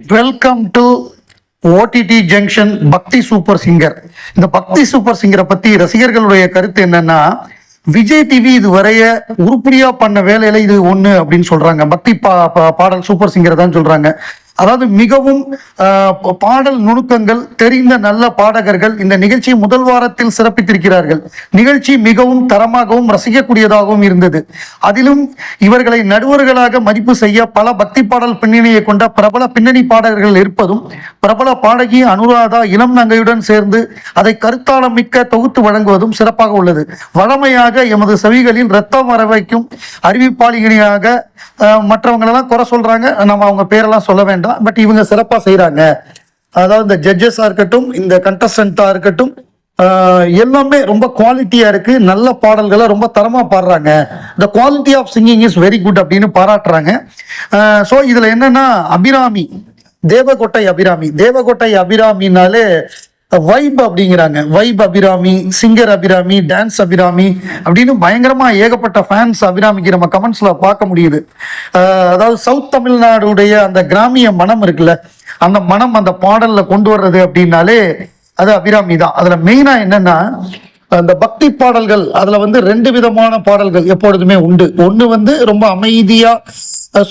Welcome to OTT junction Bhakti super singer இந்த பக்தி super சிங்கரை பத்தி ரசிகர்களுடைய கருத்து என்னன்னா விஜய் டிவி இது வரைய உருப்படியா பண்ண வேலையில இது ஒண்ணு அப்படின்னு சொல்றாங்க. பக்தி பா பா- பாடல் சூப்பர் சிங்கர் தான் சொல்றாங்க. அதாவது மிகவும் ஆஹ், பாடல் நுணுக்கங்கள் தெரிந்த நல்ல பாடகர்கள் இந்த நிகழ்ச்சியை முதல் வாரத்தில் சிறப்பித்திருக்கிறார்கள். நிகழ்ச்சி மிகவும் தரமாகவும் ரசிக்கக்கூடியதாகவும் இருந்தது. அதிலும் இவர்களை நடுவர்களாக மதிப்பு செய்ய பல பக்தி பாடல் பின்னணியை கொண்ட பிரபல பின்னணி பாடகர்கள் இருப்பதும் பிரபல பாடகி அனுராதா இளம் நங்கையுடன் சேர்ந்து அதை கருத்தாளம் மிக்க தொகுத்து வழங்குவதும் சிறப்பாக உள்ளது. வழமையாக எமது செவிகளில் ரத்தம் வர வைக்கும் அறிவிப்பாளிகளாக மற்றவங்களெல்லாம் குறை சொல்றாங்க. நம்ம அவங்க பேரெல்லாம் சொல்ல வேண்டாம். பட் இவங்க சிறப்பா செய்கிறாங்க அதாவது இந்த ஜட்ஜஸா இருக்கட்டும் இந்த கண்டஸ்டண்டா இருக்கட்டும் எல்லாமே ரொம்ப குவாலிட்டியா இருக்கு. நல்ல பாடல்களை ரொம்ப தரமா பாடுறாங்க. The quality of singing is very good அப்படின்னு பாராட்டுறாங்க. ஸோ இதுல என்னன்னா அபிராமி. தேவகோட்டை அபிராமி. தேவகோட்டை அபிராமினாலே வைப் அப்படிங்கிறாங்க. Vibe Abirami singer Abirami dance Abirami அப்படின்னு பயங்கரமா ஏகப்பட்ட ஃபேன்ஸ் அபிராமிக்கு நம்ம கமெண்ட்ஸ்ல பார்க்க முடியுது. அதாவது சவுத் தமிழ்நாடுடைய அந்த கிராமிய மனம் இருக்குல்ல அந்த மனம் அந்த பாடல்ல கொண்டு வர்றது அப்படின்னாலே அது அபிராமி தான் அதுல மெயினா என்னன்னா அந்த பக்தி பாடல்கள் அதுல வந்து ரெண்டு விதமான பாடல்கள் எப்பொழுதுமே உண்டு. ஒன்று வந்து ரொம்ப அமைதியா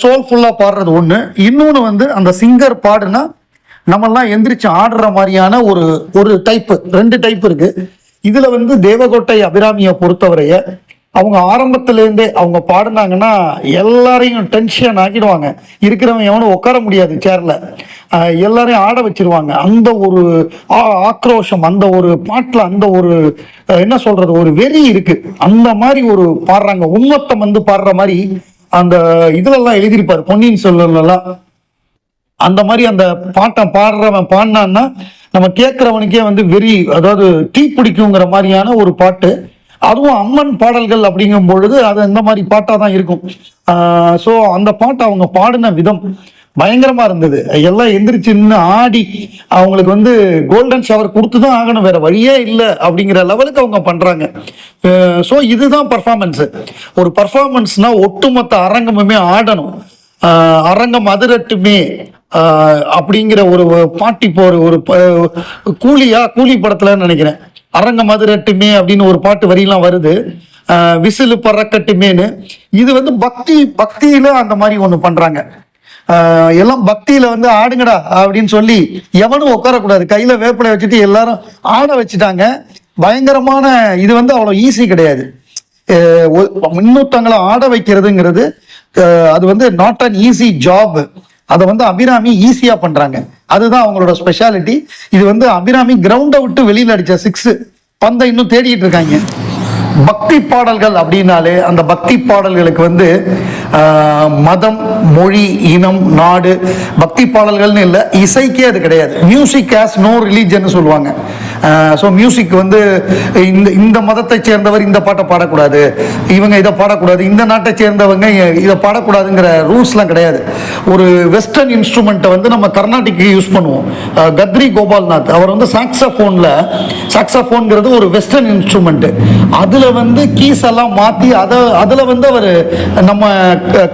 சோல்ஃபுல்லா பாடுறது ஒண்ணு. இன்னொன்னு வந்து அந்த சிங்கர் பாடுனா நம்மெல்லாம் எந்திரிச்சு ஆடுற மாதிரியான ஒரு ஒரு டைப்பு ரெண்டு டைப் இருக்கு. இதுல வந்து தேவகோட்டை அபிராமியை பொறுத்தவரைய அவங்க ஆரம்பத்துல இருந்தே அவங்க பாடினாங்கன்னா எல்லாரையும் டென்ஷன் ஆக்கிடுவாங்க. இருக்கிறவன் எவனும் உட்கார முடியாது சேரில் எல்லாரையும் ஆட வச்சிருவாங்க. அந்த ஒரு ஆ- ஆக்ரோஷம் அந்த ஒரு பாட்டில் அந்த ஒரு என்ன சொல்கிறது ஒரு வெறி இருக்குது அந்த மாதிரி ஒரு பாடுறாங்க. உண்மத்தம் வந்து பாடுற மாதிரி அந்த இதுலெல்லாம் எழுதியிருப்பார். பொன்னியின் செல்வன்ல அந்த மாதிரி அந்த பாட்டை பாடுறவன் பாடினான்னா நம்ம கேட்குறவனுக்கே வந்து வெறி அதாவது தீ பிடிக்குங்கிற மாதிரியான ஒரு பாட்டு அதுவும் அம்மன் பாடல்கள் அப்படிங்கும் பொழுது அது இந்த மாதிரி பாட்டாக தான் இருக்கும். ஸோ அந்த பாட்டை அவங்க பாடின விதம் பயங்கரமா இருந்தது. எல்லாம் எந்திரிச்சு நின்று ஆடி அவங்களுக்கு வந்து கோல்டன் ஷவர் கொடுத்து தான் ஆகணும். வேற வழியே இல்லை அப்படிங்கிற லெவலுக்கு அவங்க பண்றாங்க. ஸோ இதுதான் பர்ஃபார்மன்ஸ் ஒரு பர்ஃபார்மன்ஸ்னா ஒட்டுமொத்த அரங்கமுமே ஆடணும். அரங்கம் அதிரட்டுமே அப்படிங்கிற ஒரு பாட்டி இப்போ ஒரு ஒரு கூலியா கூலி படத்துல நினைக்கிறேன். அரங்க மதுரட்டுமே அப்படின்னு ஒரு பாட்டு வரியெல்லாம் வருது. விசிலு பறக்கட்டுமேன்னு. இது வந்து பக்தி பக்தியில அந்த மாதிரி ஒன்று பண்றாங்க. எல்லாம் பக்தியில வந்து ஆடுங்கடா அப்படின்னு சொல்லி எவனும் உட்காரக்கூடாது. கையில வேப்பிலை வச்சுட்டு எல்லாரும் ஆட வச்சுட்டாங்க. பயங்கரமான இது வந்து அவ்வளோ ஈஸி கிடையாது. அஹ் இன்னொருத்தவங்களை ஆட வைக்கிறதுங்கிறது அது வந்து நாட் அன் ஈஸி ஜாப் அதை வந்து அபிராமி ஈஸியாக பண்ணுறாங்க அதுதான் அவங்களோட ஸ்பெஷாலிட்டி இது வந்து அபிராமி கிரவுண்டை விட்டு வெளியில் அடித்த சிக்ஸ் பந்தை இன்னும் தேடிட்டு இருக்காங்க. பக்தி பாடல்கள் அப்படின்னாலே அந்த பக்தி பாடல்களுக்கு வந்து மதம் மொழி இனம் நாடு பக்தி பாடல்கள்னு இல்லை இசைக்கே அது கிடையாது. மியூசிக் ஆஸ் நோ ரிலீஜன் சொல்லுவாங்க. ஸோ மியூசிக் வந்து இந்த இந்த மதத்தை சேர்ந்தவர் இந்த பாட்டை பாடக்கூடாது. இவங்க இதை பாடக்கூடாது. இந்த நாட்டை சேர்ந்தவங்க இதை பாடக்கூடாதுங்கிற ரூல்ஸ்லாம் கிடையாது. ஒரு வெஸ்டர்ன் இன்ஸ்ட்ருமெண்ட்டை வந்து நம்ம கர்நாடிக்கு யூஸ் பண்ணுவோம். கத்ரி கோபால்நாத். அவர் வந்து சாக்ஸஃபோனில் சாக்ஸாஃபோன்கிறது ஒரு வெஸ்டர்ன் இன்ஸ்ட்ருமெண்ட்டு அதில் வந்து கீஸ் எல்லாம் மாற்றி அதை அதில் வந்து அவர் நம்ம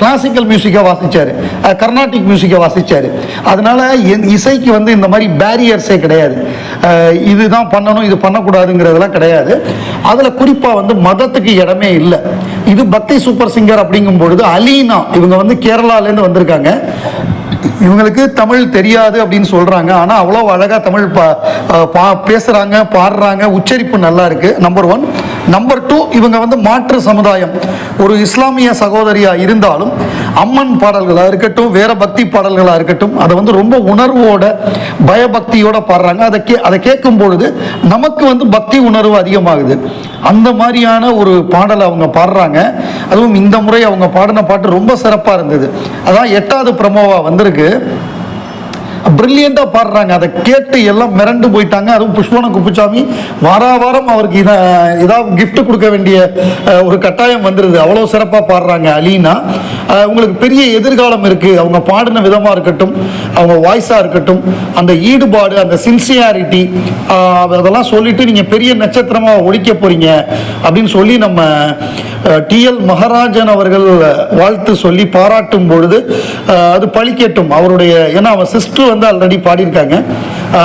கிளாசிக்கல் மியூசிக்கை வாசிச்சார். கர்நாடிக் மியூசிக்கை வாசிச்சார். அதனால் என் இசைக்கு வந்து இந்த மாதிரி பேரியர்ஸே கிடையாது. இதுதான் இதுதான் பண்ணணும் இது பண்ணக்கூடாதுங்கிறதெல்லாம் கிடையாது. அதில் குறிப்பாக வந்து மதத்துக்கு இடமே இல்லை. இது பக்தி சூப்பர் சிங்கர் அப்படிங்கும் பொழுது அலீனா இவங்க வந்து கேரளாலேருந்து வந்திருக்காங்க. இவங்களுக்கு தமிழ் தெரியாது அப்படின்னு சொல்றாங்க. ஆனா அவ்வளோ அழகா தமிழ் பா- பா பேசுறாங்க பாடுறாங்க. உச்சரிப்பு நல்லா இருக்கு. நம்பர் ஒன் நம்பர் டூ இவங்க வந்து மாற்று சமுதாயம். ஒரு இஸ்லாமிய சகோதரியா இருந்தாலும் அம்மன் பாடல்களாக இருக்கட்டும் வேற பக்தி பாடல்களாக இருக்கட்டும் அதை வந்து ரொம்ப உணர்வோட பயபக்தியோட பாடுறாங்க. அதை கே அதை கேட்கும் பொழுது நமக்கு வந்து பக்தி உணர்வு அதிகமாகுது. அந்த மாதிரியான ஒரு பாடலை அவங்க பாடுறாங்க. அதுவும் இந்த முறை அவங்க பாடின பாட்டு ரொம்ப சிறப்பாக இருந்தது. அதான் எட்டாவது பிரமோவா வந்திருக்கு. பிரில்லியண்டாக பாடுறாங்க. அதை கேட்டு எல்லாம் மிரண்டு போயிட்டாங்க. அதுவும் புஷ்பன குப்புசாமி வாரா வாரம் அவருக்கு இதை இதாக கிஃப்ட் கொடுக்க வேண்டிய ஒரு கட்டாயம் வந்துருது. அவ்வளோ சிறப்பாக பாடுறாங்க அலீனா. உங்களுக்கு பெரிய எதிர்காலம் இருக்குது அவங்க பாடின விதமாக இருக்கட்டும் அவங்க வாய்ஸாக இருக்கட்டும் அந்த ஈடுபாடு அந்த சின்சியாரிட்டி அதெல்லாம் சொல்லிட்டு நீங்கள் பெரிய நட்சத்திரமாக ஒழிக்க போகிறீங்க அப்படின்னு சொல்லி நம்ம டிஎல் மகாராஜன் அவர்கள் வாழ்த்து சொல்லி பாராட்டும் பொழுது அது பழிக்கட்டும் அவருடைய ஏன்னா அவன் சிஸ்டர் வந்து ஆல்ரெடி பாடியிருக்காங்க.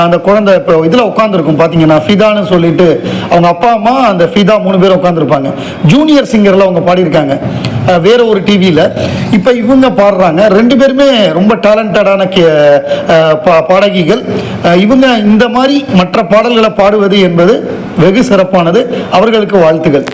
அந்த குழந்தை இப்போ இதில் உட்காந்துருக்கும் பார்த்தீங்கன்னா ஃபிதான்னு சொல்லிட்டு அவங்க அப்பா அம்மா அந்த ஃபிதா மூணு பேர் உட்காந்துருப்பாங்க ஜூனியர் சிங்கரில் அவங்க பாடியிருக்காங்க. வேற ஒரு டிவியில் இப்போ இவங்க பாடுறாங்க. ரெண்டு பேருமே ரொம்ப டேலண்டடான கே பா- பாடகிகள். இவங்க இந்த மாதிரி மற்ற பாடல்களை பாடுவது என்பது வெகு சிறப்பானது. அவர்களுக்கு வாழ்த்துகள்.